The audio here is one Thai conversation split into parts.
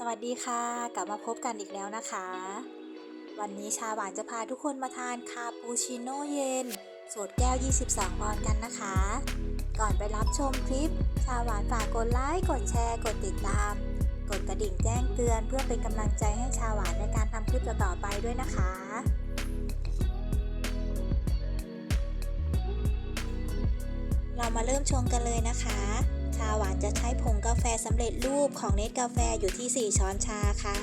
สวัสดีค่ะ กลับมาพบกันอีกแล้วนะคะ วันนี้ชาหวานจะพาทุกคนมาทานคาปูชิโน่เย็นสูตรแก้ว 22 ออนกันนะคะ ก่อนไปรับชมคลิป ชาหวานฝากกดไลค์ กดแชร์ กดติดตาม กดกระดิ่งแจ้งเตือนเพื่อเป็นกำลังใจให้ชาหวานในการทำคลิปต่อๆไปด้วยนะคะเรามาเริ่มชงกันเลยนะคะ ชาหวานจะใช้ผงกาแฟสำเร็จรูปของเนตกาแฟอยู่ที่ 4 ช้อนชาค่ะ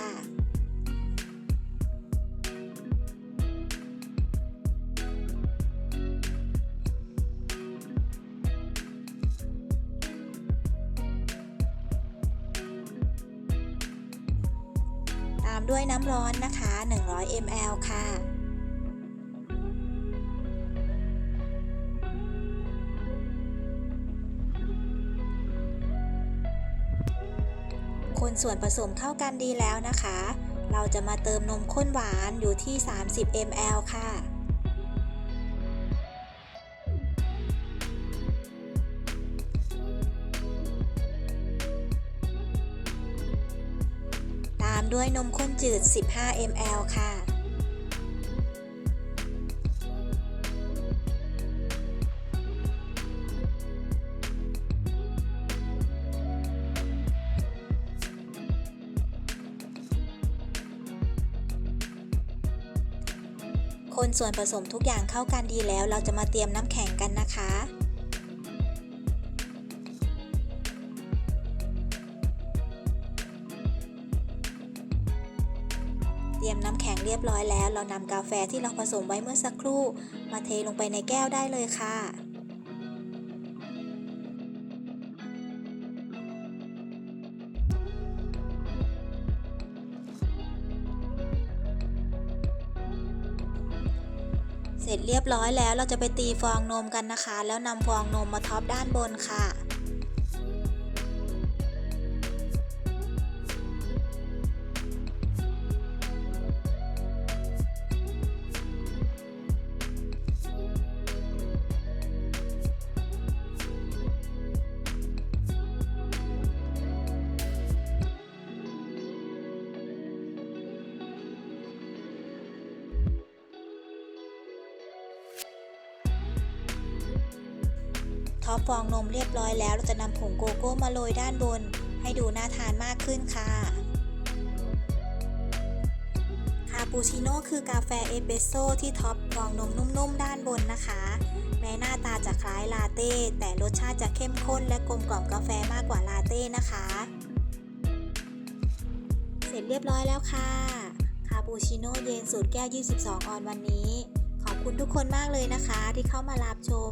ตามด้วยน้ำร้อนนะคะ 100 ml ค่ะ คนส่วนผสมเข้ากันดีแล้วนะคะ เราจะมาเติมนมข้นหวานอยู่ที่ 30 ml ค่ะตามด้วยนมข้นจืด 15 ml ค่ะ คนส่วนผสมทุกอย่างเข้ากันดีแล้ว เราจะมาเตรียมน้ำแข็งกันนะคะ เตรียมน้ำแข็งเรียบร้อยแล้ว เรานำกาแฟที่เราผสมไว้เมื่อสักครู่ มาเทลงไปในแก้วได้เลยค่ะ เสร็จเรียบร้อยแล้วเราจะไปตีฟองนมกันนะคะ แล้วนำฟองนมมาท็อปด้านบนค่ะ อปฟองนมเรียบร้อยแล้วเราจะนำผงโกโก้มาโรยด้านบน ให้ดูน่าทานมากขึ้นค่ะ คาปูชิโน่คือกาแฟเอสเปรสโซ่ที่ท็อปฟองนมนุ่มๆด้านบนนะคะ แม้หน้าตาจะคล้ายลาเต้แต่รสชาติจะเข้มข้นและกลมกล่อมกาแฟมากกว่าลาเต้นะคะ เสร็จเรียบร้อยแล้วค่ะ คาปูชิโน่เย็นสูตรแก้ว 22 ออนวันนี้ ขอบคุณทุกคนมากเลยนะคะที่เข้ามารับชม